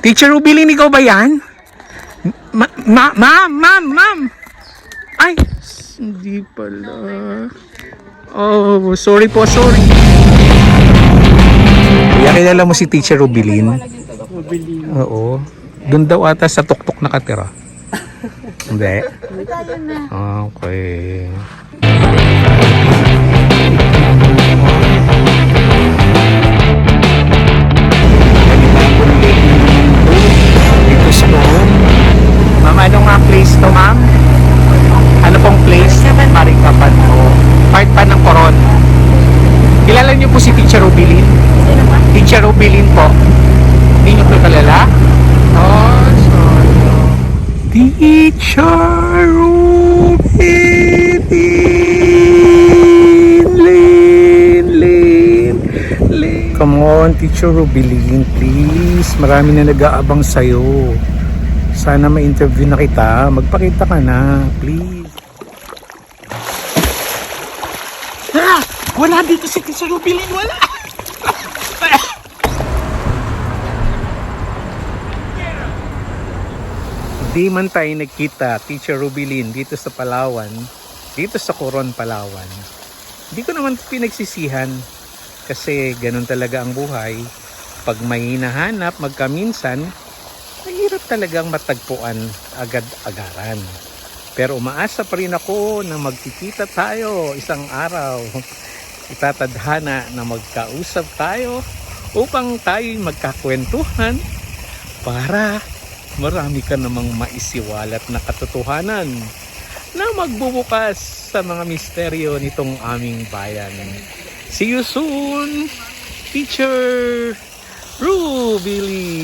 Teacher Rubilin, ikaw ba yan? Ma, ma, ma'am, ma'am, ma'am. Ay, hindi pala. Oh, sorry po, sorry. Kaya kilala mo si Teacher Rubilin? Oo. Doon daw ata sa tuktok nakatira. Hindi. Okay. Teacher Rubilin? Teacher Rubilin po. Hindi niyo po kalala? Oh, sorry. Teacher Rubilin. Lin, Lin, Lin. Come on, Teacher Rubilin, please. Marami na nag-aabang sa'yo. Sana ma-interview na kita. Magpakita ka na, please. Wala dito si Teacher Rubilin, wala! Di man tayo nagkita, Teacher Rubilin, dito sa Palawan, dito sa Coron, Palawan. Hindi ko naman pinagsisihan kasi ganun talaga ang buhay. Pag may hinahanap, magkaminsan, mahirap talagang matagpuan agad-agaran. Pero umaasa pa rin ako na magkikita tayo isang araw. Itatadhana na magkausap tayo upang tayo magkakwentuhan para marami ka namang maisiwalat na katotohanan na magbubukas sa mga misteryo nitong aming bayan. See you soon, Teacher Rubilly!